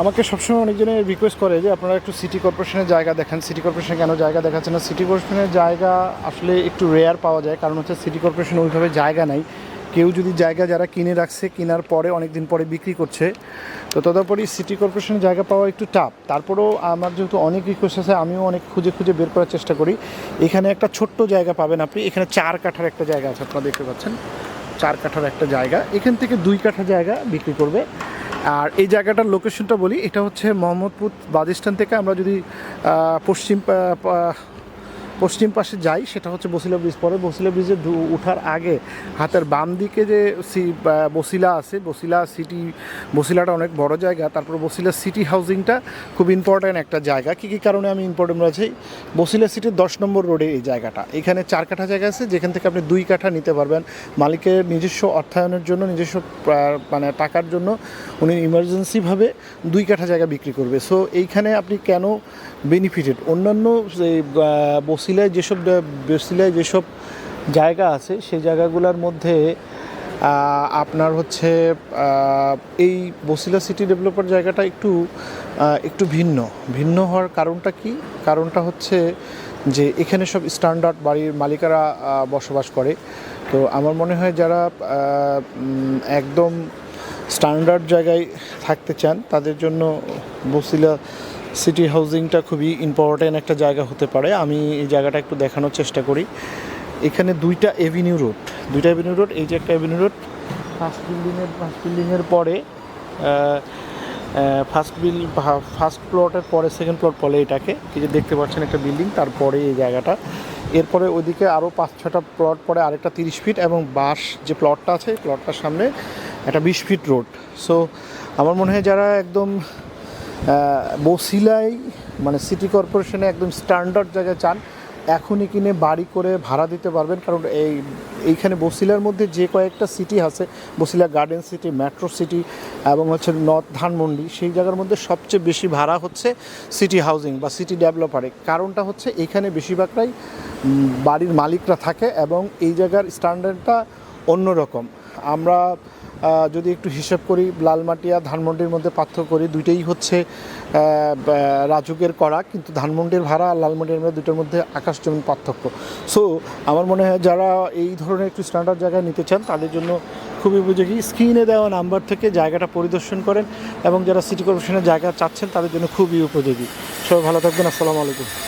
আমাকে সবসময় অনেকজনের রিকোয়েস্ট করে যে আপনারা একটু সিটি কর্পোরেশনের জায়গা দেখেন। সিটি কর্পোরেশনে কেন জায়গা দেখাচ্ছে না? সিটি কর্পোরেশনের জায়গা আসলে একটু রেয়ার পাওয়া যায়, কারণ হচ্ছে সিটি কর্পোরেশন ওইভাবে জায়গা নাই। কেউ যদি জায়গা যারা কিনে রাখছে, কেনার পরে অনেক দিন পরে বিক্রি করছে। তো তদুপরি সিটি কর্পোরেশনের জায়গা পাওয়া একটু টাফ তারপরেও আমার যেহেতু অনেক রিকোয়েস্ট আছে, আমিও অনেক খুঁজে খুঁজে বের করার চেষ্টা করি। এখানে একটা ছোট্ট জায়গা পাবেন আপনি। এখানে চার কাঠার একটা জায়গা আছে, আপনারা দেখতে পাচ্ছেন। চার কাঠার একটা জায়গা। এখান থেকে দুই কাঠা জায়গা বিক্রি করবে। আর এই জায়গাটার লোকেশনটা বলি এটা হচ্ছে মোহাম্মদপুর বাদিস্তান থেকে আমরা যদি পশ্চিম পশ্চিম পাশে যাই সেটা হচ্ছে বসিলা ব্রিজ। পরে বসিলা ব্রিজে উঠার আগে হাতের বাম দিকে যে সি- বসিলা আছে বসিলা সিটি বসিলাটা অনেক বড় জায়গা তারপর বসিলা সিটি হাউজিংটা খুব ইম্পর্ট্যান্ট একটা জায়গা। কী কী কারণে আমি ইম্পর্টেন্ট রয়েছে বসিলা সিটির দশ নম্বর রোডে এই জায়গাটা। এখানে চার কাঠা জায়গা আছে যেখান থেকে আপনি দুই কাঠা নিতে পারবেন। মালিকের নিজস্ব অর্থায়নের জন্য নিজস্ব মানে টাকার জন্য উনি ইমার্জেন্সিভাবে দুই কাঠা জায়গা বিক্রি করবে। সো এইখানে আপনি কেন বেনিফিটেড অন্যান্য যে, বসিলায় যেসব বসিলায় যেসব জায়গা আছে, সেই জায়গাগুলোর মধ্যে আপনার হচ্ছে এই বসিলা সিটি ডেভেলপার জায়গাটা একটু একটু ভিন্ন। ভিন্ন হওয়ার কারণটা কি? কারণটা হচ্ছে যে এখানে সব স্ট্যান্ডার্ড বাড়ির মালিকারা বসবাস করে। তো আমার মনে হয় যারা একদম স্ট্যান্ডার্ড জায়গায় থাকতে চান, তাদের জন্য বসিলা সিটি হাউজিংটা খুবই ইম্পর্ট্যান্ট একটা জায়গা হতে পারে। আমি এই জায়গাটা একটু দেখানোর চেষ্টা করি। এখানে দুইটা এভিনিউ রোড, দুইটা এভিনিউ রোড, এই যে একটা এভিনিউ রোড ফার্স্ট বিল্ডিংয়ের ফার্স্ট বিল্ডিংয়ের পরে ফার্স্ট বিল ফার্স্ট প্লটের পরে সেকেন্ড প্লট বলে এটাকে। এই যে দেখতে পাচ্ছেন একটা বিল্ডিং তারপরে এই জায়গাটা। এরপরে ওইদিকে আরও পাঁচ ছটা প্লট পরে আরেকটা তিরিশ ফিট এবং বাস যে প্লটটা আছে প্লটটার সামনে একটা বিশ ফিট রোড সো আমার মনে হয় যারা একদম বসিলাই মানে সিটি কর্পোরেশনে একদম স্ট্যান্ডার্ড জায়গায় চান, এখনই কিনে বাড়ি করে ভাড়া দিতে পারবেন। কারণ এই, এইখানে বসিলার মধ্যে যে কয়েকটা সিটি আছে Basila garden city, metro city এবং হচ্ছে নর্থ ধানমন্ডি, সেই জায়গার মধ্যে সবচেয়ে বেশি ভাড়া হচ্ছে সিটি হাউজিং বা সিটি ডেভেলপারে কারণটা হচ্ছে এইখানে বেশিরভাগটাই বাড়ির মালিকরা থাকে এবং এই জায়গার স্ট্যান্ডার্ডটা অন্যরকম। আমরা যদি একটু হিসাব করি, লালমাটিয়া, ধানমন্ডির মধ্যে পার্থক্য করি, দুইটাই হচ্ছে রাজুকের করা কিন্তু ধানমন্ডির ভাড়া আর লালমাটিয়ার মধ্যে দুটোর মধ্যে আকাশ জমিন পার্থক্য। সো আমার মনে হয় যারা এই ধরনের একটু স্ট্যান্ডার্ড জায়গায় নিতে চান, তাদের জন্য খুবই উপযোগী। স্ক্রিনে দেওয়া নাম্বার থেকে জায়গাটা পরিদর্শন করেন এবং যারা সিটি কর্পোরেশনের জায়গা চাচ্ছেন, তাদের জন্য খুবই উপযোগী। সবাই ভালো থাকবেন, আসসালামু আলাইকুম।